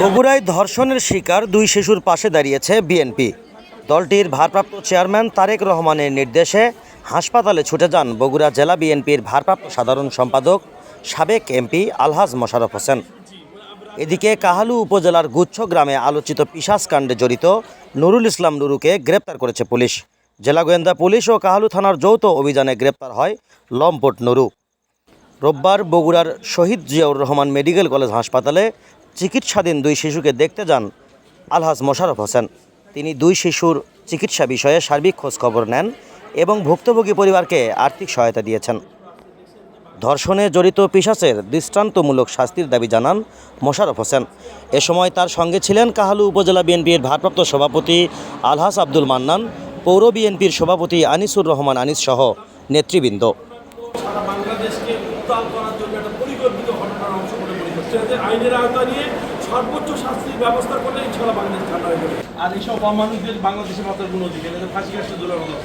বগুড়ায় ধর্ষণের শিকার দুই শিশুর পাশে দাঁড়িয়েছে বিএনপি। দলটির ভারপ্রাপ্ত চেয়ারম্যান তারেক রহমানের নির্দেশে হাসপাতালে ছুটে যান বগুড়া জেলা বিএনপির ভারপ্রাপ্ত সাধারণ সম্পাদক, সাবেক এমপি আলহাজ মোশারফ হোসেন। এদিকে কাহালু উপজেলার গুচ্ছ গ্রামে আলোচিত পিশাচ কাণ্ডে জড়িত নুরুল ইসলাম নুরুকে গ্রেপ্তার করেছে পুলিশ। জেলা গোয়েন্দা পুলিশ ও কাহালু থানার যৌথ অভিযানে গ্রেপ্তার হয় লম্পট নুরু। রোববার বগুড়ার শহীদ জিয়াউর রহমান মেডিকেল কলেজ হাসপাতালে চিকিৎসাধীন দুই শিশুকে দেখতে যান আলহাজ মোশাররফ হোসেন। তিনি দুই শিশুর চিকিৎসা বিষয়ে সার্বিক খোঁজখবর নেন এবং ভুক্তভোগী পরিবারকে আর্থিক সহায়তা দিয়েছেন। ধর্ষণে জড়িত পিশাচের দৃষ্টান্তমূলক শাস্তির দাবি জানান মোশাররফ হোসেন। এ সময় তার সঙ্গে ছিলেন কাহালু উপজেলা বিএনপির ভারপ্রাপ্ত সভাপতি আলহাস আব্দুল মান্নান, পৌর বিএনপির সভাপতি আনিসুর রহমান আনিস সহ নেতৃবৃন্দ। উত্তাল করার জন্য একটা পরিকল্পিত ঘটনার অংশ বলে মনে করছে। আইনের আওতা নিয়ে সর্বোচ্চ শাস্তির ব্যবস্থা করলে ইনশাল্লাহ বাংলাদেশ ঠান্ডা হয়ে যাবে। আর এইসব অমানুষদের বাংলাদেশের মাত্র কোনো অধিকার ফাঁসি কাজটা দূরের কথা